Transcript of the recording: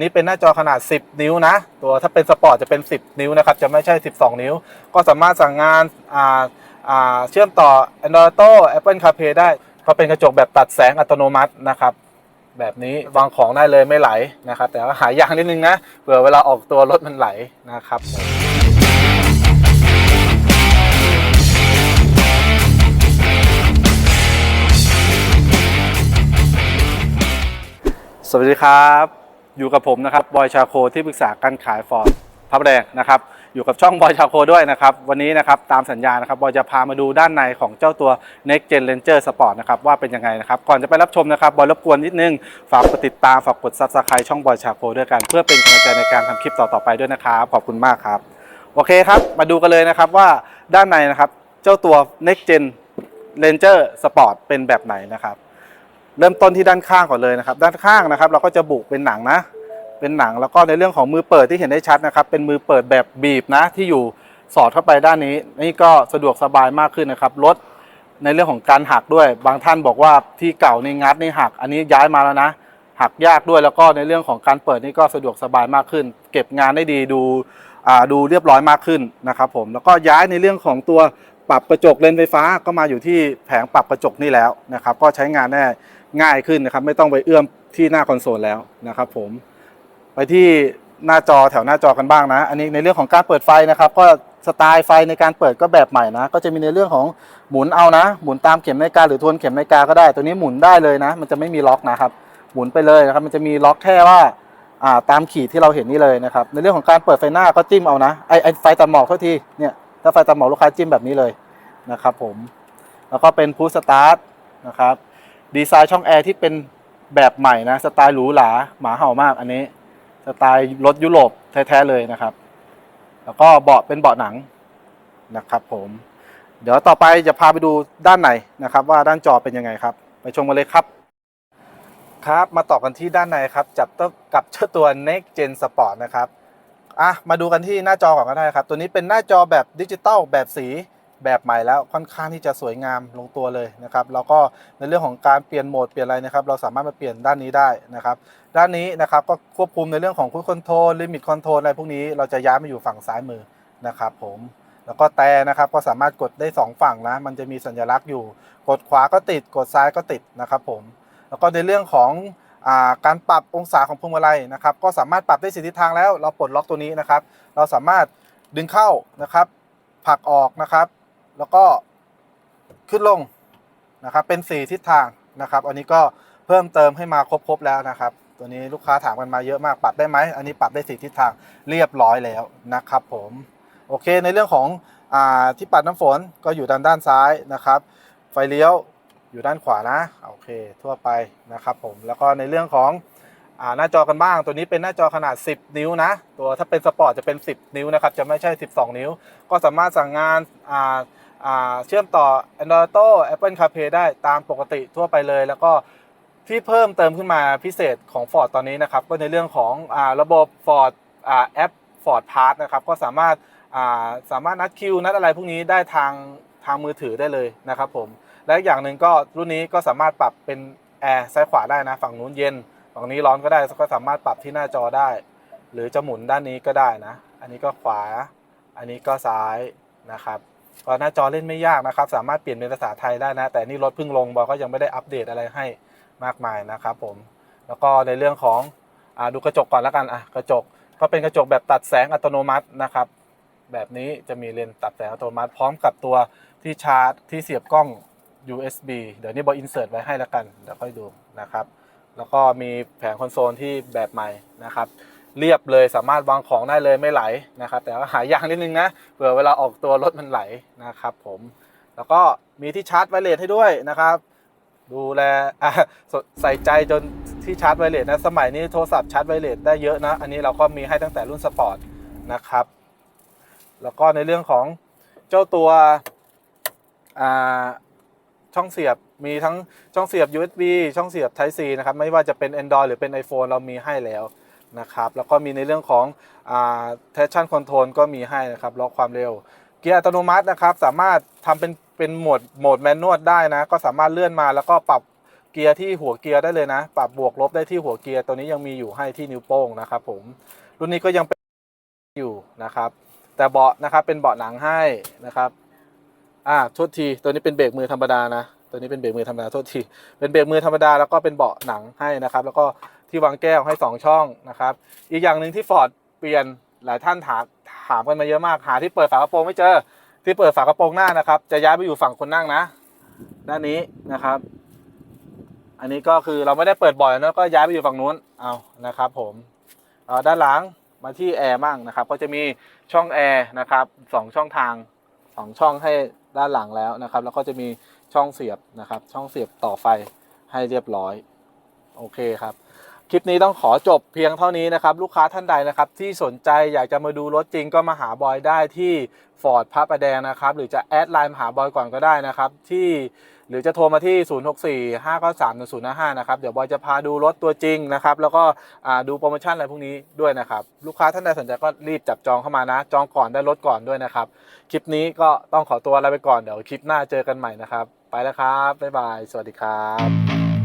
นี้เป็นหน้าจอขนาด 10 นิ้วนะ ตัวถ้าเป็นสปอร์ตจะเป็น 10 นิ้วนะครับ จะไม่ใช่ 12 นิ้ว ก็สามารถสั่งงานาาเชื่อมต่อ Android Auto Apple CarPlay ได้ก็เป็นกระจกแบบตัดแสงอัตโนมัตินะครับ แบบนี้วางของได้เลยไม่ไหลนะครับ แต่ว่าหายากนิดนึงนะเผื่อเวลาออกตัวรถมันไหลนะครับสวัสดีครับ อยู่กับผมนะครับบอยชาโคที่ปรึกษาการขายฟอร์ดพระประแดงนะครับอยู่กับช่องบอยชาโคด้วยนะครับวันนี้นะครับตามสัญญานะครับบอยจะพามาดูด้านในของเจ้าตัว Next Gen Ranger Sport นะครับว่าเป็นยังไงนะครับก่อนจะไปรับชมนะครับบอยรบกวนนิดนึงฝากกดติดตามฝากกด Subscribe ช่องบอยชาโคด้วยกันเพื่อเป็นกำลังใจในการทำคลิปต่อๆไปด้วยนะครับขอบคุณมากครับโอเคครับมาดูกันเลยนะครับว่าด้านในนะครับเจ้าตัว Next Gen Ranger Sport เป็นแบบไหนนะครับเริ่มต้นที่ด้านข้างก่อนเลยนะครับ ด้านข้างนะครับ เราก็จะบุเป็นหนังนะ เป็นหนังแล้วก็ในเรื่องของมือเปิดที่เห็นได้ชัดนะครับ เป็นมือเปิดแบบบีบนะที่อยู่สอดเข้าไปด้านนี้ นี่ก็สะดวกสบายมากขึ้นนะครับลดในเรื่องของการหักด้วย บางท่านบอกว่าที่เก่านี่งัดนี่หัก อันนี้ย้ายมาแล้วนะ หักยากด้วยแล้วก็ในเรื่องของการเปิดนี่ก็สะดวกสบายมากขึ้น เก็บงานได้ดีดูดูเรียบร้อยมากขึ้นนะครับผมแล้วก็ย้ายในเรื่องของตัวปรับกระจกเลนไฟฟ้าก็มาอยู่ที่แผงปรับกระจกนี่แล้วนะครับ ก็ใช้งานได้ง่ายขึ้นนะครับ ไม่ต้องไปเอื้อมที่หน้าคอนโซลแล้วนะครับผม ไปที่หน้าจอแถวหน้าจอกันบ้างนะ อันนี้ในเรื่องของการเปิดไฟนะครับ ก็สไตล์ไฟในการเปิดก็แบบใหม่นะ ก็จะมีในเรื่องของหมุนเอานะ หมุนตามเข็มนาฬิกาหรือทวนเข็มนาฬิกาก็ได้ ตัวนี้หมุนได้เลยนะ มันจะไม่มีล็อกนะครับ หมุนไปเลยนะครับ มันจะมีล็อกแค่ว่าอ่าตามขีดที่เราเห็นนี่เลยนะครับ ในเรื่องของการเปิดไฟหน้าก็จิ้มเอานะ ไอไอไฟตัดหมอกเท่าที เนี่ย ถ้าไฟตัดหมอกลูกค้าจิ้มแบบนี้เลยนะครับผม แล้วก็เป็นพุชสตาร์ทนะครับ ดีไซน์ช่องแอร์ที่เป็นแบบใหม่นะ สไตล์หรูหรา หมาเห่ามากอันนี้ สไตล์รถยุโรปแท้ๆเลยนะครับ แล้วก็เบาะเป็นเบาะหนังนะครับ ผม เดี๋ยวต่อไปจะพาไปดูด้านในนะครับ ว่าด้านจอเป็นยังไงครับ ไปชมกันเลยครับ ครับมาต่อกันที่ด้านในครับ จับตัวกับเจ้าตัว Next Gen Sport นะครับอะมาดูกันที่หน้าจอก่อนก็ได้ครับ ตัวนี้เป็นหน้าจอแบบดิจิตอลแบบสี แบบใหม่แล้วค่อนข้างที่จะสวยงามลงตัวเลยนะครับแล้วก็ในเรื่องของการเปลี่ยนโหมดเปลี่ยนอะไรนะครับ เราสามารถมาเปลี่ยนด้านนี้ได้นะครับ ด้านนี้นะครับก็ควบคุมในเรื่องของคุ i คอนโทรลลิมิตคอนโทรลอะไรพวกนี้เราจะย้ายมาอยู่ฝั่งซ้ายมือนะครับ ผมแล้วก็แต่นะครับก็สามารถกดได้ 2 ฝั่งนะ มันจะมีสัญลักษณ์อยู่ กดขวาก็ติด กดซ้ายก็ติดนะครับผม แล้วก็ในเรื่องของอาการปรับองศาของพวงมาลัยนะครับ ก็สามารถปรับได้สิทิศทางแล้ว เราปลดล็อกตัวนี้นะครับ เราสามารถดึงเข้านะครับ ผลักออกนะครับ แล้วก็ขึ้นลงนะครับ เป็น 4 ทิศทางนะครับ อันนี้ก็เพิ่มเติมให้มาครบๆแล้วนะครับ ตัวนี้ลูกค้าถามกันมาเยอะมากปรับได้ไหม อันนี้ปรับได้สี่ทิศทางเรียบร้อยแล้วนะครับ ผม โอเค ในเรื่องของอที่ปัดน้ำฝนก็อยู่ด้านด้านซ้ายนะครับ ไฟเลี้ยวอยู่ด้านขวานะ โอเค ทั่วไปนะครับ ผม แล้วก็ในเรื่องของอหน้าจอกันบ้าง ตัวนี้เป็นหน้าจอขนาด 10 นิ้วนะ ตัวถ้าเป็นสปอร์ตจะเป็น 10 นิ้วนะครับ จะไม่ใช่ 12 นิ้ว ก็สามารถสั่งงานอ่าอ่า เชื่อมต่อ Android Auto Apple CarPlay ได้ตามปกติทั่วไปเลย แล้วก็ที่เพิ่มเติมขึ้นมาพิเศษของ Ford ตอนนี้นะครับ ก็ในเรื่องของอระบบ Ford อแอป Ford Pass นะครับ ก็สามารถสามารถนัดคิวนัดอะไรพวกนี้ได้ทางทางมือถือได้เลยนะครับผม และอีกอย่างหนึ่งก็รุ่นนี้ก็สามารถปรับเป็นแอร์ซ้ายขวาได้นะ ฝั่งนู้นเย็น ฝั่งนี้ร้อนก็ได้ก็สามารถปรับที่หน้าจอได้ หรือจะหมุนด้านนี้ก็ได้นะ อันนี้ก็ขวา อันนี้ก็ซ้ายนะครับ ก็หน้าจอเล่นไม่ยากนะครับ สามารถเปลี่ยนเป็นภาษาไทยได้นะ แต่นี่รถเพิ่งลงบอกก็ยังไม่ได้อัปเดตอะไรให้มากมายนะครับผม แล้วก็ในเรื่องของอดูกระจกก่อนแล้วกันอะกระจกก็เป็นกระจกแบบตัดแสงอัตโนมัตินะครับ แบบนี้จะมีเลนส์ตัดแสงอัตโนมัติ พร้อมกับตัวที่ชาร์จที่เสียบกล้อง USB เดี๋ยวนี้บออินเสิร์ตไว้ให้แล้วกันเดี๋ยวค่อยดูนะครับ แล้วก็มีแผงคอนโซลที่แบบใหม่นะครับ เรียบเลยสามารถวางของได้เลยไม่ไหลนะครับ แต่ว่าหายากนิดนึงนะเผื่อเวลาออกตัวรถมันไหลนะครับ ผมแล้วก็มีที่ชาร์จไวเลสให้ด้วยนะครับ ดูแลใส่ใจจนที่ชาร์จไวเลสนะสมัยนี้โทรศัพท์ชาร์จไวเลสได้เยอะนะ อันนี้เราก็มีให้ตั้งแต่รุ่นสปอร์ตนะครับ แล้วก็ในเรื่องของเจ้าตัวช่องเสียบมีทั้งช่องเสียบ USB ช่องเสียบ Type C นะครับ ไม่ว่าจะเป็น Android หรือเป็น iPhone เรามีให้แล้ว นะครับแล้วก็มีในเรื่องของอ่า traction control ก็มีให้นะครับล็อกความเร็ว เกียร์อัตโนมัตินะครับสามารถทำเป็นเป็นโหมดโหมดแมนนวลได้นะก็สามารถเลื่อนมาแล้วก็ปรับเกียร์ที่หัวเกียร์ได้เลยนะ ปรับบวกลบได้ที่หัวเกียร์ตัวนี้ยังมีอยู่ให้ที่นิ้วโป้งนะครับผมรุ่นนี้ก็ยังเป็นอยู่นะครับแต่เบาะนะครับเป็นเบาะหนังให้นะครับอ่าโทษทีตัวนี้เป็นเบรกมือธรรมดานะตัวนี้เป็นเบรกมือธรรมดาโทษทีเป็นเบรกมือธรรมดาแล้วก็เป็นเบาะหนังให้นะครับ แล้วก็ ที่วางแก้วให้สองช่องนะครับ อีกอย่างหนึ่งที่ฟอร์ดเปลี่ยนหลายท่านถามถามกันมาเยอะมากหาที่เปิดฝากระโปรงไม่เจอ ที่เปิดฝากระโปรงหน้านะครับ จะย้ายไปอยู่ฝั่งคนนั่งนะ ด้านนี้นะครับ อันนี้ก็คือเราไม่ได้เปิดบ่อยนะก็ย้ายไปอยู่ฝั่งนู้นเอานะครับผมเอ่อด้านหลังมาที่แอร์บ้างนะครับ ก็จะมีช่องแอร์นะครับสองช่องทางสองช่องให้ด้านหลังแล้วนะครับ แล้วก็จะมีช่องเสียบนะครับ ช่องเสียบต่อไฟให้เรียบร้อย โอเคครับ คลิปนี้ต้องขอจบเพียงเท่านี้นะครับ ลูกค้าท่านใดนะครับ ที่สนใจอยากจะมาดูรถจริงก็มาหาบอยได้ที่ฟอร์ดพระประแดงนะครับ หรือจะแอดไลน์มาหาบอยก่อนก็ได้นะครับ ที่หรือจะโทรมาที่ 064 593 1055 นะครับ เดี๋ยวบอยจะพาดูรถตัวจริงนะครับ แล้วก็ดูโปรโมชั่นอะไรพวกนี้ด้วยนะครับ ลูกค้าท่านใดสนใจก็รีบจับจองเข้ามานะ จองก่อนได้รถก่อนด้วยนะครับ คลิปนี้ก็ต้องขอตัวลาไปก่อน เดี๋ยวคลิปหน้าเจอกันใหม่นะครับ ไปแล้วครับ บ๊ายบาย สวัสดีครับ